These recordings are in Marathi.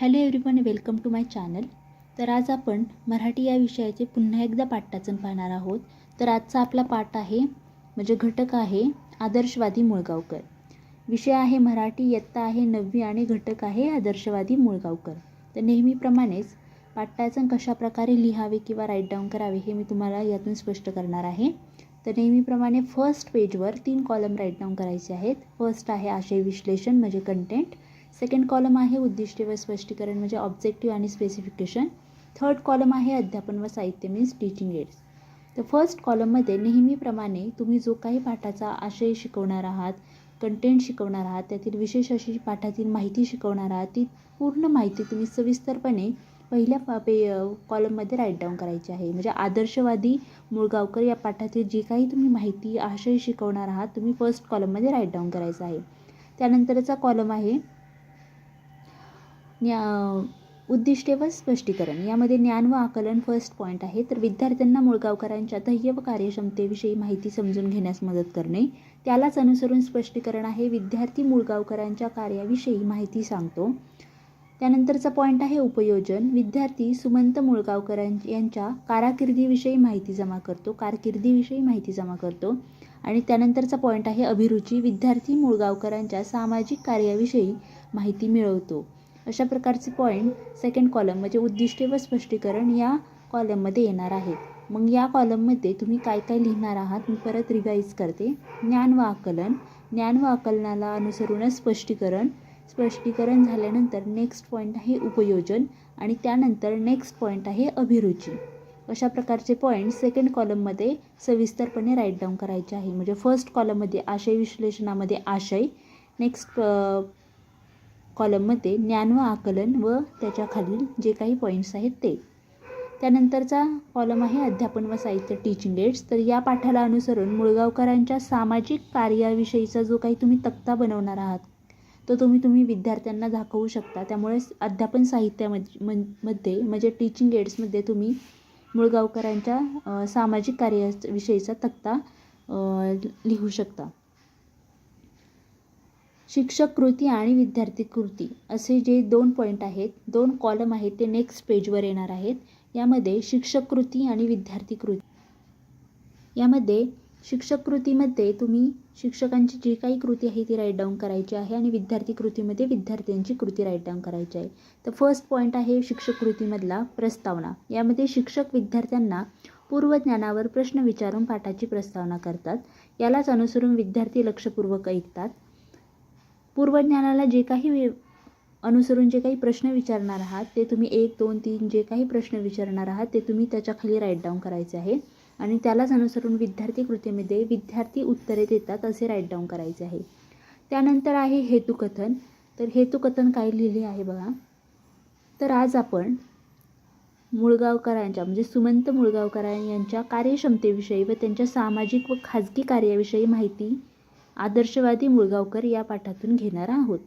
Hello everyone welcome to my channel. तर आज आपण मराठी या विषयाचे पुन्हा एकदा पाठवाचन पाहणार आहोत. तर आजचा आपला पाठ आहे म्हणजे घटक आहे आदर्शवादी मुळगावकर. विषय आहे मराठी इयत्ता आहे नववी आणि घटक आहे आदर्शवादी मुळगावकर. तर नेहमीप्रमाणेच पाठवाचन कशाप्रकारे लिहावे किंवा राईट डाऊन करावे हे मी तुम्हाला यातून स्पष्ट करणार आहे. तर नेहमीप्रमाणे फर्स्ट पेजवर तीन कॉलम राईट डाऊन करायचे आहेत. फर्स्ट आहे आशय विश्लेषण म्हणजे कंटेंट सेकंड कॉलम आहे उद्दिष्टे व स्पष्टीकरण म्हणजे ऑब्जेक्टिव्ह आणि स्पेसिफिकेशन थर्ड कॉलम आहे अध्यापन व साहित्य मीन्स टीचिंग एड्स तर फर्स्ट कॉलममध्ये नेहमीप्रमाणे तुम्ही जो काही पाठाचा आशय शिकवणार आहात कंटेंट शिकवणार आहात त्यातील विशेष अशी पाठातील माहिती शिकवणार आहात ती पूर्ण माहिती तुम्ही सविस्तरपणे पहिल्या पा पे कॉलममध्ये राईट डाऊन करायची आहे. म्हणजे आदर्शवादी मुळगावकर या पाठातील जी काही तुम्ही माहिती आशय शिकवणार आहात तुम्ही फर्स्ट कॉलममध्ये राईट डाऊन करायचं आहे. त्यानंतरचा कॉलम आहे ज्ञा उद्दिष्टे व स्पष्टीकरण. यामध्ये ज्ञान व आकलन फर्स्ट पॉईंट आहे. तर विद्यार्थ्यांना मुळगावकरांच्या ध्येय व कार्यक्षमतेविषयी माहिती समजून घेण्यास मदत करणे. त्यालाच अनुसरून स्पष्टीकरण आहे. विद्यार्थी मुळगावकरांच्या कार्याविषयी माहिती सांगतो. त्यानंतरचा पॉईंट आहे उपयोजन. विद्यार्थी सुमंत मुळगावकरां यांच्या कारकिर्दीविषयी माहिती जमा करतो. कारकिर्दीविषयी माहिती जमा करतो. आणि त्यानंतरचा पॉईंट आहे अभिरुची. विद्यार्थी मुळगावकरांच्या सामाजिक कार्याविषयी माहिती मिळवतो. अशा प्रकारचे पॉईंट सेकंड कॉलम म्हणजे उद्दिष्टे व स्पष्टीकरण या कॉलममध्ये येणार आहेत. मग या कॉलममध्ये तुम्ही काय काय लिहिणार आहात? मी परत रिवाईज करते. ज्ञान व आकलन. ज्ञान व आकलनाला अनुसरूनच स्पष्टीकरण. स्पष्टीकरण झाल्यानंतर नेक्स्ट पॉईंट आहे उपयोजन आणि त्यानंतर नेक्स्ट पॉईंट आहे अभिरुची. अशा प्रकारचे पॉईंट सेकंड कॉलममध्ये सविस्तरपणे राईट डाऊन करायचे आहे. म्हणजे फर्स्ट कॉलममध्ये आशय विश्लेषणामध्ये आशय. नेक्स्ट कॉलममध्ये ज्ञान व आकलन व त्याच्याखालील जे काही पॉईंट्स आहेत ते. त्यानंतरचा कॉलम आहे अध्यापन व साहित्य टीचिंग एड्स तर या पाठाला अनुसरून मुळगावकरांच्या सामाजिक कार्याविषयीचा जो काही तुम्ही तक्ता बनवणार आहात तो तुम्ही तुम्ही विद्यार्थ्यांना दाखवू शकता. त्यामुळे अध्यापन साहित्यामध्ये मध्ये म्हणजे टीचिंग एड्समध्ये तुम्ही मुळगावकरांच्या सामाजिक कार्याविषयीचा तक्ता लिहू शकता. शिक्षक कृती आणि विद्यार्थी कृती असे जे दोन पॉईंट आहेत दोन कॉलम आहेत ते नेक्स्ट पेजवर येणार आहेत. यामध्ये शिक्षक कृती आणि विद्यार्थी कृती. यामध्ये शिक्षक कृतीमध्ये तुम्ही शिक्षकांची जी काही कृती आहे ती राईट डाऊन करायची आहे आणि विद्यार्थी कृतीमध्ये विद्यार्थ्यांची कृती राईट डाऊन करायची आहे. तर फर्स्ट पॉईंट आहे शिक्षक कृतीमधला प्रस्तावना. यामध्ये शिक्षक विद्यार्थ्यांना पूर्वज्ञानावर प्रश्न विचारून पाठाची प्रस्तावना करतात. यालाच अनुसरून विद्यार्थी लक्षपूर्वक ऐकतात. पूर्वज्ञानाला जे काही अनुसरून जे काही प्रश्न विचारणार आहात ते तुम्ही एक दोन तीन जे काही प्रश्न विचारणार आहात ते तुम्ही त्याच्याखाली राईट डाऊन करायचे आहे. आणि त्यालाच अनुसरून विद्यार्थी कृतीमध्ये विद्यार्थी उत्तरे देतात असे राईट डाऊन करायचे आहे. त्यानंतर आहे हेतुकथन. तर हेतुकथन काय लिहिले आहे बघा. तर आज आपण मुळगावकरांच्या म्हणजे सुमंत मुळगावकरां यांच्या कार्यक्षमतेविषयी व त्यांच्या सामाजिक व खाजगी कार्याविषयी माहिती आदर्शवादी मुळगावकर या पाठातून घेणार आहोत.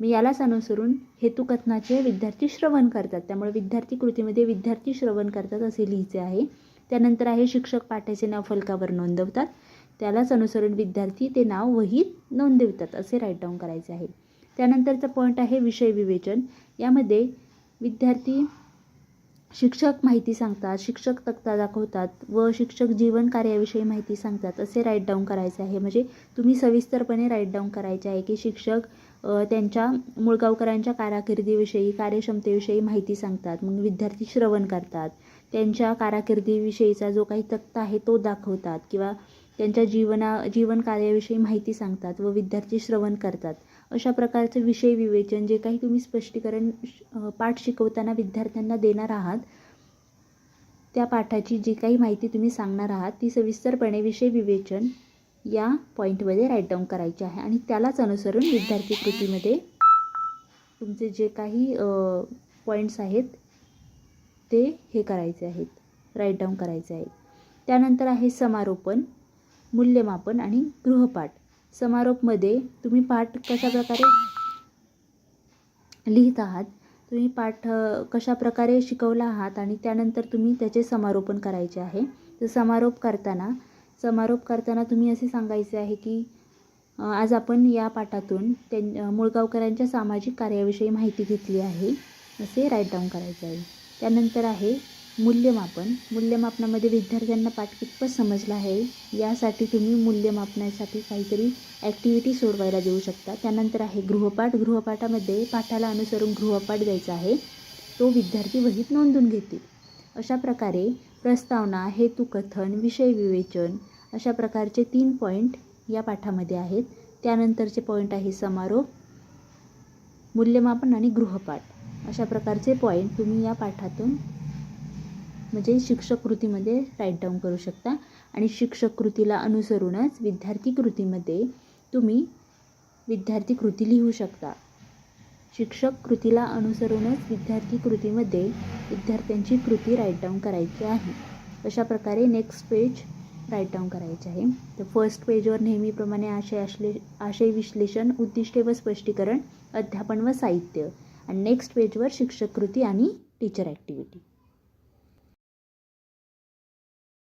मी यालाच अनुसरून हेतुकथनाचे विद्यार्थी श्रवण करतात. त्यामुळे विद्यार्थी कृतीमध्ये विद्यार्थी श्रवण करतात असे लिहायचे आहे. त्यानंतर आहे शिक्षक पाठाचे नाव फलकावर नोंदवतात. त्यालाच अनुसरून विद्यार्थी ते नाव वहीत नोंदवतात असे राईट डाऊन करायचे आहे. त्यानंतरचा पॉईंट आहे विषय विवेचन. यामध्ये विद्यार्थी शिक्षक माहिती सांगतात शिक्षक तक्ता दाखवतात व शिक्षक जीवन कार्याविषयी माहिती सांगतात. असे राईट डाऊन करायचे आहे. म्हणजे तुम्ही सविस्तरपणे राईट डाऊन करायचे आहे की शिक्षक त्यांच्या मुळगावकरांच्या कारकिर्दीविषयी कार्यक्षमतेविषयी माहिती सांगतात. मग विद्यार्थी श्रवण करतात. त्यांच्या कारकिर्दीविषयीचा जो काही तक्ता आहे तो दाखवतात किंवा त्यांच्या जीवना जीवन कार्याविषयी माहिती सांगतात व विद्यार्थी श्रवण करतात. अशा प्रकारचे विषय विवेचन जे काही तुम्ही स्पष्टीकरण पाठ शिकवताना विद्यार्थ्यांना देणार आहात त्या पाठाची जी काही माहिती तुम्ही सांगणार आहात ती सविस्तरपणे विषय विवेचन या पॉईंटमध्ये राईट डाऊन करायचे आहे. आणि त्यालाच अनुसरून विद्यार्थी कृतीमध्ये तुमचे जे काही पॉईंट्स आहेत ते हे करायचे आहेत राईट डाऊन करायचे आहेत. त्यानंतर आहे समारोपण. मूल्यमापन आणि गृहपाठ समारोपमध्ये तुम्ही पाठ कशाप्रकारे लिहित आहात? तुम्ही पाठ कशाप्रकारे शिकवला आहात? आणि त्यानंतर तुम्ही त्याचे समारोपण करायचे आहे. तर समारोप करताना समारोप करताना तुम्ही असे सांगायचे आहे की आज आपण या पाठातून त्यां मुळगावकरांच्या सामाजिक कार्याविषयी माहिती घेतली आहे. असे राईट डाऊन करायचे आहे. त्यानंतर आहे मूल्यमापन. मूल्यमापनामध्ये विद्यार्थ्यांना पाठ कितपत समजला आहे. यासाठी तुम्ही मूल्यमापनासाठी काहीतरी ॲक्टिव्हिटी सोडवायला देऊ शकता. त्यानंतर आहे गृहपाठ. गृहपाठामध्ये पाठाला अनुसरून गृहपाठ द्यायचा आहे. तो विद्यार्थी वहीत नोंदून घेतील. अशा प्रकारे प्रस्तावना हेतुकथन विषय विवेचन अशा प्रकारचे तीन पॉईंट या पाठामध्ये आहेत. त्यानंतरचे पॉईंट आहे समारोप मूल्यमापन आणि गृहपाठ. अशा प्रकारचे पॉईंट तुम्ही या पाठातून म्हणजे शिक्षक कृतीमध्ये राईट डाऊन करू शकता. आणि शिक्षक कृतीला अनुसरूनच विद्यार्थी कृतीमध्ये तुम्ही विद्यार्थी कृती लिहू शकता. शिक्षक कृतीला अनुसरूनच विद्यार्थी कृतीमध्ये विद्यार्थ्यांची कृती राईट डाऊन करायची आहे. अशा प्रकारे नेक्स्ट पेज राईट डाऊन करायचे आहे. तर फर्स्ट पेजवर नेहमीप्रमाणे आशय आश्ले आशय विश्लेषण उद्दिष्टे व स्पष्टीकरण अध्यापन व साहित्य. आणि नेक्स्ट पेजवर शिक्षक कृती आणि टीचर ॲक्टिव्हिटी